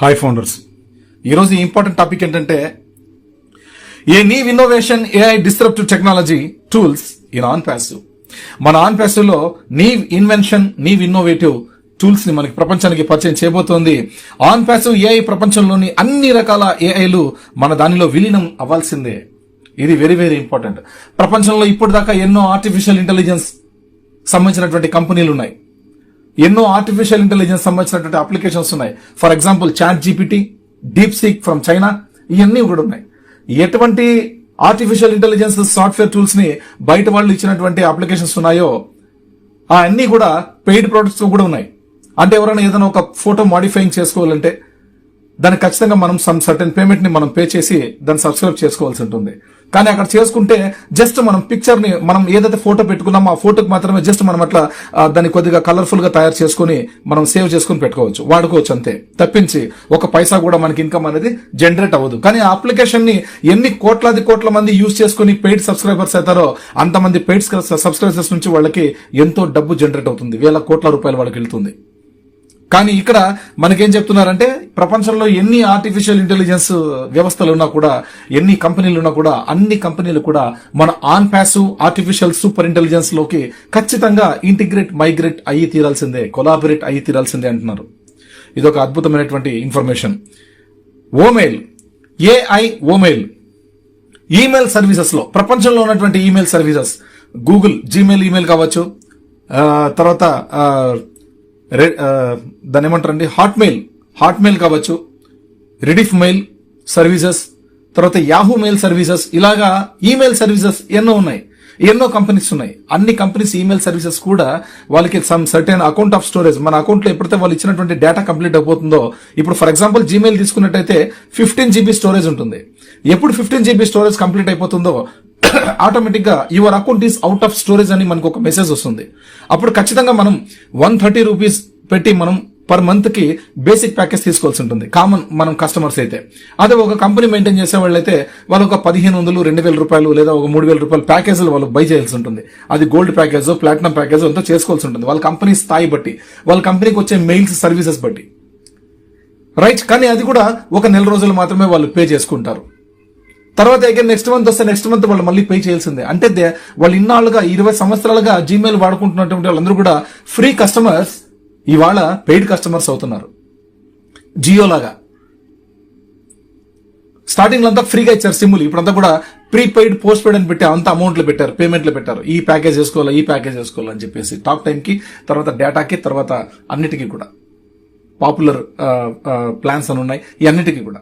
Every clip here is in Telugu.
హాయ్ ఫౌండర్స్ ఈరోజు ఇంపార్టెంట్ టాపిక్ ఏంటంటే a new innovation AI disruptive technology tools in OnPassive మన ఆన్ ప్యాసివ్లో నీవ్ ఇన్వెన్షన్ నీవ్ ఇన్నోవేటివ్ టూల్స్ని మనకి ప్రపంచానికి పరిచయం చేయబోతోంది. ఆన్ ప్యాసివ్ ఏఐ ప్రపంచంలోని అన్ని రకాల ఏఐలు మన దానిలో విలీనం అవ్వాల్సిందే. ఇది వెరీ వెరీ ఇంపార్టెంట్ ప్రపంచంలో ఇప్పటిదాకా ఎన్నో ఆర్టిఫిషియల్ ఇంటెలిజెన్స్ సంబంధించినటువంటి కంపెనీలు ఉన్నాయి. ఎన్నో ఆర్టిఫిషియల్ ఇంటెలిజెన్స్ సంబంధించినటువంటి అప్లికేషన్స్ ఉన్నాయి. For example ChatGPT DeepSeek from China ఇవన్నీ కూడా ఉన్నాయి. ఎటువంటి ఆర్టిఫిషియల్ ఇంటెలిజెన్స్ సాఫ్ట్వేర్ టూల్స్ని బయట వాళ్ళు ఇచ్చినటువంటి అప్లికేషన్స్ ఉన్నాయో ఆ అన్ని కూడా పెయిడ్ ప్రొడక్ట్స్ కూడా ఉన్నాయి. అంటే ఎవరైనా ఏదైనా ఒక ఫోటో మాడిఫైయింగ్ చేసుకోవాలంటే దానికి ఖచ్చితంగా మనం సమ్ సర్టెన్ పేమెంట్ని మనం పే చేసి దాన్ని సబ్స్క్రైబ్ చేసుకోవాల్సి ఉంటుంది. కానీ అక్కడ చేసుకుంటే జస్ట్ మనం పిక్చర్ని మనం ఏదైతే ఫోటో పెట్టుకున్నామో ఆ ఫోటోకి మాత్రమే జస్ట్ మనం అట్లా దాన్ని కొద్దిగా కలర్ఫుల్గా తయారు చేసుకుని మనం సేవ్ చేసుకుని పెట్టుకోవచ్చు. వాడుకోవచ్చు అంతే. తప్పించి ఒక పైసా కూడా మనకి ఇన్కమ్ అనేది జనరేట్ అవ్వదు. కానీ ఆ అప్లికేషన్ని ఎన్ని కోట్లాది కోట్ల మంది యూజ్ చేసుకుని పెయిడ్ సబ్స్క్రైబర్స్ అవుతారో అంతమంది పెయిడ్ సబ్స్క్రైబర్స్ నుంచి వాళ్ళకి ఎంతో డబ్బు జనరేట్ అవుతుంది. వేల కోట్ల రూపాయలు వాళ్ళకి వెళ్తుంది. కానీ ఇక్కడ మనకేం చెప్తున్నారంటే ప్రపంచంలో ఎన్ని ఆర్టిఫిషియల్ ఇంటెలిజెన్స్ వ్యవస్థలు ఉన్నా కూడా ఎన్ని కంపెనీలు ఉన్నా కూడా అన్ని కంపెనీలు కూడా మన ఆన్ ప్యాసివ్ ఆర్టిఫిషియల్ సూపర్ ఇంటెలిజెన్స్లోకి ఖచ్చితంగా ఇంటిగ్రేట్ మైగ్రేట్ అయ్యి తీరాల్సిందే కొలాబరేట్ అయ్యి తీరాల్సిందే అంటున్నారు. ఇది ఒక అద్భుతమైనటువంటి information OMail AI OMail email సర్వీసెస్లో ప్రపంచంలో ఉన్నటువంటి email services Google Gmail email కావచ్చు. తర్వాత దాని దాన్ని ఏమంటారండి? హాట్మెయిల్ హాట్మెయిల్ కావచ్చు. రిడిఫ్ మెయిల్ సర్వీసెస్ తర్వాత యాహూ మెయిల్ సర్వీసెస్ ఇలాగా ఈమెయిల్ సర్వీసెస్ ఎన్నో ఉన్నాయి. ఎన్నో కంపెనీస్ ఉన్నాయి. అన్ని కంపెనీస్ ఈమెయిల్ సర్వీసెస్ కూడా వాళ్ళకి some certain account of storage మన అకౌంట్లో ఎప్పుడైతే వాళ్ళు ఇచ్చినటువంటి డేటా కంప్లీట్ అయిపోతుందో ఇప్పుడు ఫర్ ఎగ్జాంపుల్ జీమెయిల్ తీసుకున్నట్టయితే ఫిఫ్టీన్ జీబీ స్టోరేజ్ ఉంటుంది. ఎప్పుడు ఫిఫ్టీన్ జీబీ స్టోరేజ్ కంప్లీట్ అయిపోతుందో ఆటోమేటిక్గా your account is out of storage అని మనకు ఒక మెసేజ్ వస్తుంది. అప్పుడు ఖచ్చితంగా మనం వన్ థర్టీ రూపీస్ పెట్టి మనం పర్ మంత్కి బేసిక్ ప్యాకేజ్ తీసుకోవాల్సి ఉంటుంది. కామన్ మనం కస్టమర్స్ అయితే. అదే ఒక కంపెనీ మెయింటైన్ చేసే వాళ్ళైతే వాళ్ళు ఒక పదిహేను వందలు రెండు వేల రూపాయలు లేదా ఒక మూడు వేల రూపాయలు ప్యాకేజీలు వాళ్ళు బై చేయాల్సి ఉంటుంది. అది గోల్డ్ ప్యాకేజ్ ప్లాటినం ప్యాకేజ్ అంతా చేసుకోవాల్సి ఉంటుంది. వాళ్ళ కంపెనీ స్థాయి బట్టి వాళ్ళ కంపెనీకి వచ్చే మెయిల్స్ సర్వీసెస్ బట్టి. రైట్ కానీ అది కూడా ఒక నెల రోజులు మాత్రమే వాళ్ళు పే చేసుకుంటారు. తర్వాత అగైన్ నెక్స్ట్ మంత్ వస్తే నెక్స్ట్ మంత్ వాళ్ళు మళ్ళీ పే చేయాల్సిందే. అంటే వాళ్ళు ఇన్నాళ్ళుగా ఇరవై సంవత్సరాలుగా జీమెయిల్ వాడుకుంటున్నటువంటి వాళ్ళందరూ కూడా ఫ్రీ కస్టమర్స్ ఇవాళ పెయిడ్ కస్టమర్స్ అవుతున్నారు. జియో లాగా స్టార్టింగ్ అంతా ఫ్రీగా ఇచ్చారు సిమ్లు ఇప్పుడంతా కూడా ప్రీపెయిడ్ పోస్ట్ పెయిడ్ అని పెట్టి అంత అమౌంట్లు పెట్టారు పేమెంట్లు పెట్టారు. ఈ ప్యాకేజ్ వేసుకోవాలా ఈ ప్యాకేజ్ వేసుకోవాలని అని చెప్పేసి టాక్ టైంకి తర్వాత డేటాకి తర్వాత అన్నిటికీ కూడా. పాపులర్ ప్లాన్స్ uh, uh, అని ఉన్నాయి ఈ అన్నిటికీ కూడా.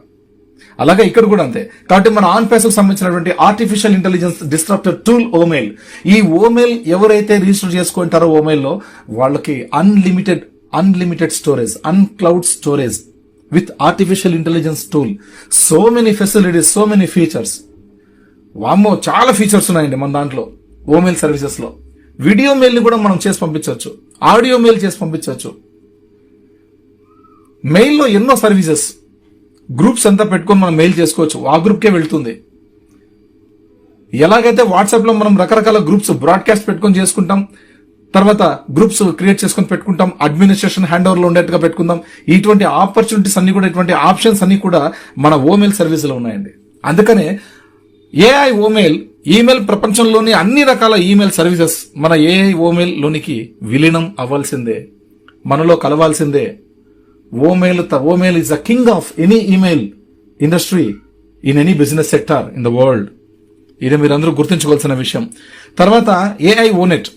అలాగే ఇక్కడ కూడా అంతే. కాబట్టి మన ఆన్ పేస్ సంబంధించినటువంటి artificial intelligence disruptor tool OMail ఈ ఓమెయిల్ ఎవరైతే రిజిస్టర్ చేసుకుంటారో ఓమెయిల్లో వాళ్ళకి unlimited unlimited storage on cloud storage with artificial intelligence tool so many facilities so many features వామ్మో చాలా ఫీచర్స్ ఉన్నాయండి మన దాంట్లో ఓమెయిల్ సర్వీసెస్లో వీడియో మెయిల్ని కూడా మనం చేసి పంపించవచ్చు. ఆడియో మెయిల్ చేసి పంపించవచ్చు. మెయిల్లో ఎన్నో సర్వీసెస్ గ్రూప్స్ అంతా పెట్టుకొని మనం మెయిల్ చేసుకోవచ్చు. ఆ గ్రూప్కే వెళ్తుంది. ఎలాగైతే వాట్సాప్లో మనం రకరకాల గ్రూప్స్ బ్రాడ్కాస్ట్ పెట్టుకొని చేసుకుంటాం తర్వాత గ్రూప్స్ క్రియేట్ చేసుకొని పెట్టుకుంటాం అడ్మినిస్ట్రేషన్ హ్యాండ్ ఓవర్లో ఉండేట్టుగా పెట్టుకుందాం. ఇటువంటి ఆపర్చునిటీస్ అన్ని కూడా ఇటువంటి ఆప్షన్స్ అన్ని కూడా మన ఓమెయిల్ సర్వీసులో ఉన్నాయండి. అందుకనే ఏఐ ఓమెయిల్ ఈమెయిల్ ప్రపంచంలోని అన్ని రకాల ఈమెయిల్ సర్వీసెస్ మన ఏఐ ఓమెయిల్ లోనికి విలీనం అవ్వాల్సిందే మనలో కలవాల్సిందే. OMail OMail is the king of any email industry in any business sector in the world ఇది మీరందరూ గుర్తుంచుకోవాల్సిన విషయం. తర్వాత ఏఐ ఓనెట్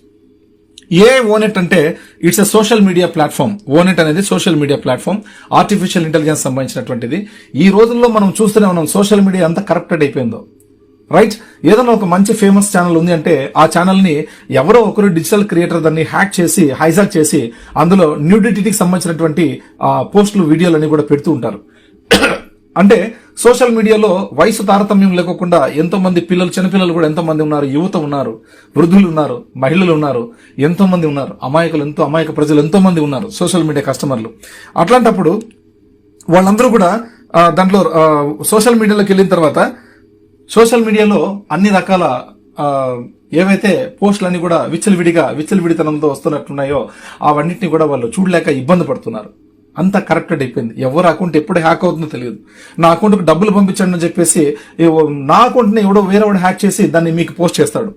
ఏఐ ఓనెట్ అంటే it's a social media platform ONet అనేది social media platform artificial intelligence సంబంధించినటువంటిది. ఈ రోజుల్లో మనం చూస్తూనే ఉన్నాం సోషల్ మీడియా అంతా కరప్టెడ్ అయిపోయిందో. రైట్ ఏదైనా ఒక మంచి ఫేమస్ ఛానల్ ఉంది అంటే ఆ ఛానల్ని ఎవరో ఒకరు డిజిటల్ క్రియేటర్ దాన్ని హ్యాక్ చేసి హైజాక్ చేసి అందులో న్యూడిటీకి సంబంధించినటువంటి ఆ, పోస్టులు అని కూడా పెడుతూ ఉంటారు. అంటే సోషల్ మీడియాలో వయసు తారతమ్యం లేకోకుండా ఎంతో మంది పిల్లలు చిన్నపిల్లలు కూడా ఎంతో మంది ఉన్నారు యువత ఉన్నారు వృద్ధులు ఉన్నారు మహిళలు ఉన్నారు ఎంతో మంది ఉన్నారు అమాయకులు ఎంతో అమాయక ప్రజలు ఎంతో మంది ఉన్నారు సోషల్ మీడియా కస్టమర్లు అట్లాంటప్పుడు వాళ్ళందరూ కూడా దాంట్లో సోషల్ మీడియాలోకి వెళ్ళిన తర్వాత సోషల్ మీడియాలో అన్ని రకాల ఏవైతే పోస్టులన్నీ కూడా విచ్చలవిడిగా విచ్చలవిడితనంతో వస్తున్నట్టున్నాయో అవన్నిటిని కూడా వాళ్ళు చూడలేక ఇబ్బంది పడుతున్నారు. అంత కరెక్టెడ్ అయిపోయింది. ఎవరు అకౌంట్ ఎప్పుడు హ్యాక్ అవుతుందో తెలియదు. నా అకౌంట్కి డబ్బులు పంపించండి అని చెప్పేసి నా అకౌంట్ని ఎవడో వేరే వాడు హ్యాక్ చేసి దాన్ని మీకు పోస్ట్ చేస్తాడు.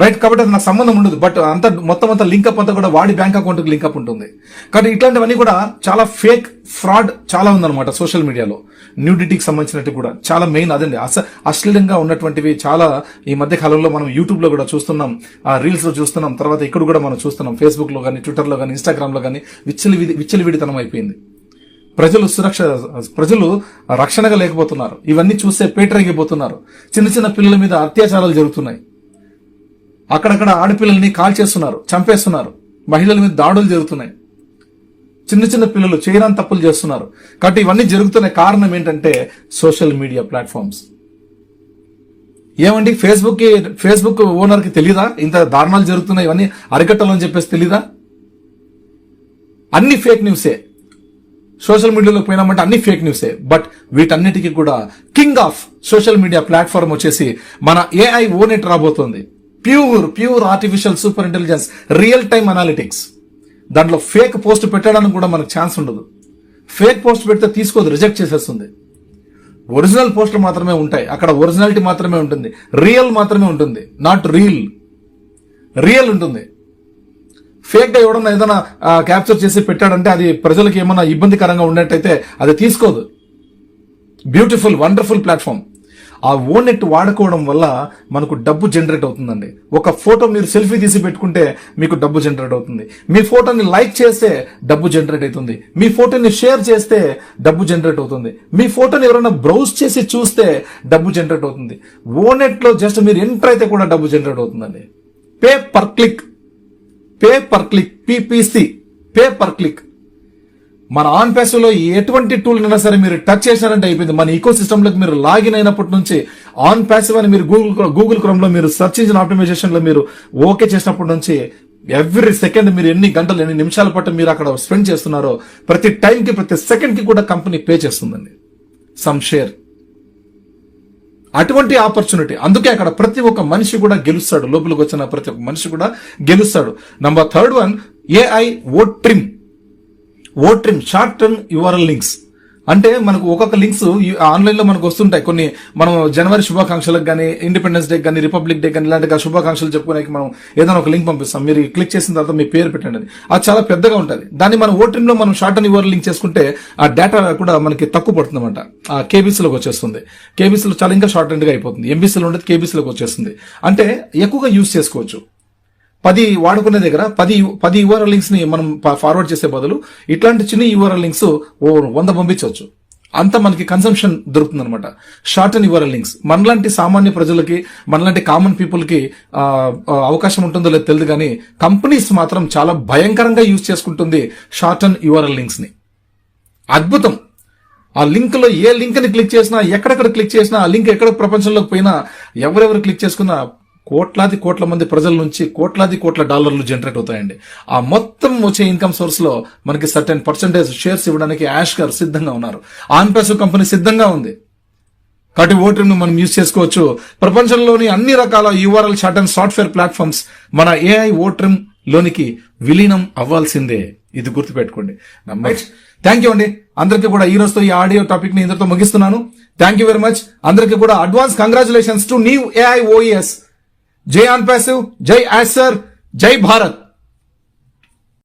రైట్ కాబట్టి అది నాకు సంబంధం ఉండదు. బట్ అంత మొత్తం అంతా లింకప్ అంతా కూడా వాడి బ్యాంక్ అకౌంట్కి లింకప్ ఉంటుంది. కాబట్టి ఇట్లాంటివన్నీ కూడా చాలా ఫేక్ ఫ్రాడ్ చాలా ఉందన్నమాట సోషల్ మీడియాలో న్యూడిటీకి సంబంధించినట్టు కూడా చాలా మెయిన్ అదండి. అస అశ్లీలంగా ఉన్నటువంటివి చాలా ఈ మధ్య కాలంలో మనం యూట్యూబ్లో కూడా చూస్తున్నాం. ఆ రీల్స్లో చూస్తున్నాం. తర్వాత ఇక్కడ కూడా మనం చూస్తున్నాం. ఫేస్బుక్లో కానీ ట్విట్టర్లో కానీ ఇన్స్టాగ్రామ్లో కానీ విచ్చలి విచ్చలివిడితనం అయిపోయింది. ప్రజలు సురక్ష ప్రజలు రక్షణగా లేకపోతున్నారు. ఇవన్నీ చూస్తే పేటరేగిపోతున్నారు. చిన్న చిన్న పిల్లల మీద అత్యాచారాలు జరుగుతున్నాయి. అక్కడక్కడ ఆడపిల్లల్ని కాల్ చేస్తున్నారు చంపేస్తున్నారు. మహిళల మీద దాడులు జరుగుతున్నాయి. చిన్న చిన్న పిల్లలు చేయరాని తప్పులు చేస్తున్నారు. కాబట్టి ఇవన్నీ జరుగుతున్న కారణం ఏంటంటే సోషల్ మీడియా ప్లాట్ఫామ్స్. ఏమండి ఫేస్బుక్ ఫేస్బుక్ ఓనర్కి తెలియదా తెలీదా? ఇంత దారుణాలు జరుగుతున్నాయి ఇవన్నీ అరికట్టాలని చెప్పేసి తెలీదా? అన్ని ఫేక్ న్యూసే. సోషల్ మీడియాలో పోయినామంటే అన్ని ఫేక్ న్యూసే. బట్ వీటన్నిటికీ కూడా king of social media platform వచ్చేసి మన ఏఐ ఓనెట్ రాబోతోంది. Pure pure artificial super intelligence real time analytics దాంట్లో ఫేక్ పోస్ట్ పెట్టడానికి కూడా మనకు ఛాన్స్ ఉండదు. ఫేక్ పోస్ట్ పెడితే తీసుకోదు రిజెక్ట్ చేసేస్తుంది. ఒరిజినల్ పోస్టులు మాత్రమే ఉంటాయి. అక్కడ ఒరిజినాలిటీ మాత్రమే ఉంటుంది. రియల్ మాత్రమే ఉంటుంది. నాట్ రీల్ రియల్ ఉంటుంది. ఫేక్గా ఎవడన్నా ఏదైనా క్యాప్చర్ చేసి పెట్టాడంటే అది ప్రజలకు ఏమైనా ఇబ్బందికరంగా ఉన్నట్టయితే అది తీసుకోదు. బ్యూటిఫుల్ వండర్ఫుల్ ప్లాట్ఫామ్ ఆ ఓనెట్ వాడుకోవడం వల్ల మనకు డబ్బు జనరేట్ అవుతుందండి. ఒక ఫోటో మీరు సెల్ఫీ తీసి పెట్టుకుంటే మీకు డబ్బు జనరేట్ అవుతుంది. మీ ఫోటోని లైక్ చేస్తే డబ్బు జనరేట్ అవుతుంది. మీ ఫోటోని షేర్ చేస్తే డబ్బు జనరేట్ అవుతుంది. మీ ఫోటోని ఎవరైనా బ్రౌజ్ చేసి చూస్తే డబ్బు జనరేట్ అవుతుంది. ఓనెట్లో జస్ట్ మీరు ఎంటర్ అయితే కూడా డబ్బు జనరేట్ అవుతుందండి. Pay per click. Pay per click. PPC. Pay per click. మన ఆన్లో ఎటువంటి టూల్ అయినా సరే మీరు టచ్ చేశారంటే అయిపోయింది. మన ఈకో లోకి మీరు లాగిన్ అయినప్పటి నుంచి ఆన్ ప్యాసివ్ అని మీరు గూగుల్ గూగుల్ క్రోమ్లో మీరు సర్చ్ ఇంజిన్ ఆప్టిమైజేషన్లో మీరు ఓకే చేసినప్పటి నుంచి ఎవ్రీ సెకండ్ మీరు ఎన్ని గంటలు ఎన్ని నిమిషాల పాటు మీరు అక్కడ స్పెండ్ చేస్తున్నారో ప్రతి టైం కి ప్రతి సెకండ్కి కూడా కంపెనీ పే చేస్తుందండి. సమ్ షేర్ అటువంటి ఆపర్చునిటీ అందుకే అక్కడ ప్రతి ఒక్క మనిషి కూడా గెలుస్తాడు. లోపలికి వచ్చిన ప్రతి ఒక్క మనిషి కూడా గెలుస్తాడు. Number third one AI OTrim OTrim short term URL links. అంటే మనకు ఒక్కొక్క లింక్స్ ఆన్లైన్లో మనకు వస్తుంటాయి. కొన్ని మనం జనవరి శుభాకాంక్షలకు కానీ ఇండిపెండెన్స్ డే కానీ రిపబ్లిక్ డే కానీ ఇలాంటి శుభాకాంక్షలు చెప్పుకోడానికి మనం ఏదైనా ఒక లింక్ పంపిస్తాం. మీరు క్లిక్ చేసిన తర్వాత మీ పేరు పెట్టండి అది. అది చాలా పెద్దగా ఉంటుంది. దాన్ని మనం ఓ లో మనం షార్ట్ అండ్ యువర్ లింక్ చేసుకుంటే ఆ డేటా కూడా మనకి తక్కువ పడుతుంది అనమాట ఆ కేబీసీలోకి వచ్చేస్తుంది. కేబీసీలో చాలా ఇంకా షార్ట్ అండ్గా అయిపోతుంది. ఎంబీసీలో ఉండేది కేబీసీలోకి వచ్చేస్తుంది. అంటే ఎక్కువగా యూజ్ చేసుకోవచ్చు. పది వాడుకునే దగ్గర పది పది యూఆర్ఎల్ లింక్స్ని మనం ఫార్వర్డ్ చేసే బదులు ఇట్లాంటి చిన్న యూఆర్ఎల్ లింక్స్ ఓ వంద పంపించవచ్చు. అంత మనకి కన్సంప్షన్ దొరుకుతుంది అనమాట షార్ట్ అండ్ యూఆర్ఎల్ లింక్స్ మనలాంటి సామాన్య ప్రజలకి మనలాంటి కామన్ పీపుల్కి అవకాశం ఉంటుందో లేదో తెలియదు కానీ కంపెనీస్ మాత్రం చాలా భయంకరంగా యూజ్ చేసుకుంటుంది షార్ట్ అండ్ యూఆర్ఎల్ లింక్స్ని. అద్భుతం! ఆ లింక్లో ఏ లింక్ని క్లిక్ చేసినా ఎక్కడెక్కడ క్లిక్ చేసినా ఆ లింక్ ఎక్కడ ప్రపంచంలోకి పోయినా ఎవరెవరు క్లిక్ చేసుకున్నా కోట్లాది కోట్ల మంది ప్రజల నుంచి కోట్లాది కోట్ల డాలర్లు జనరేట్ అవుతాయండి. ఆ మొత్తం వచ్చే ఇన్కమ్ సోర్స్లో మనకి సర్టెన్ పర్సెంటేజ్ షేర్స్ ఇవ్వడానికి యాష్ గారు సిద్ధంగా ఉన్నారు. ఆన్పాసివ్ కంపెనీ సిద్ధంగా ఉంది. కాబట్టి ఓటర్ను మనం యూజ్ చేసుకోవచ్చు. ప్రపంచంలోని అన్ని రకాల URL short and software platforms మన ఏఐ ఓట్రిమ్ లోనికి విలీనం అవ్వాల్సిందే. ఇది గుర్తుపెట్టుకోండి. థ్యాంక్ యూ అండి. అందరికీ కూడా ఈ రోజుతో ఈ ఆడియో టాపిక్ని ఇంతటితో ముగిస్తున్నాను. థ్యాంక్ యూ వెరీ మచ్ అందరికీ కూడా advance congratulations to new AI OS जय अनपैसिव जय ऐसर जय भारत।